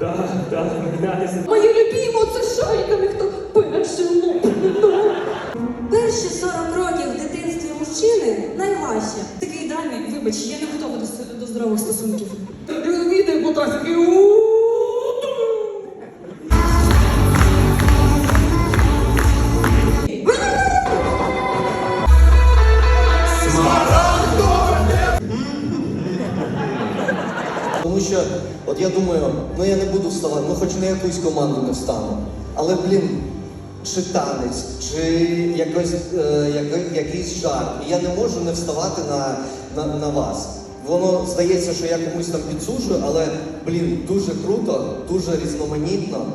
Да, да, глянься. Моє любімо, це шайками, хто перший лопнув. Перші 40 років в дитинстві мужчини найважче. Такий даний, вибач, я не готова до, до здорових стосунків. Відай, будь ласка, Тому що, от я думаю, ну я не буду вставати, ну хоч на якусь команду не встану. Але, блін, чи танець, чи якось, е, якийсь жарт. І я не можу не вставати на, на, на вас. Воно здається, що я комусь там підсуджую, але блін, дуже круто, дуже різноманітно.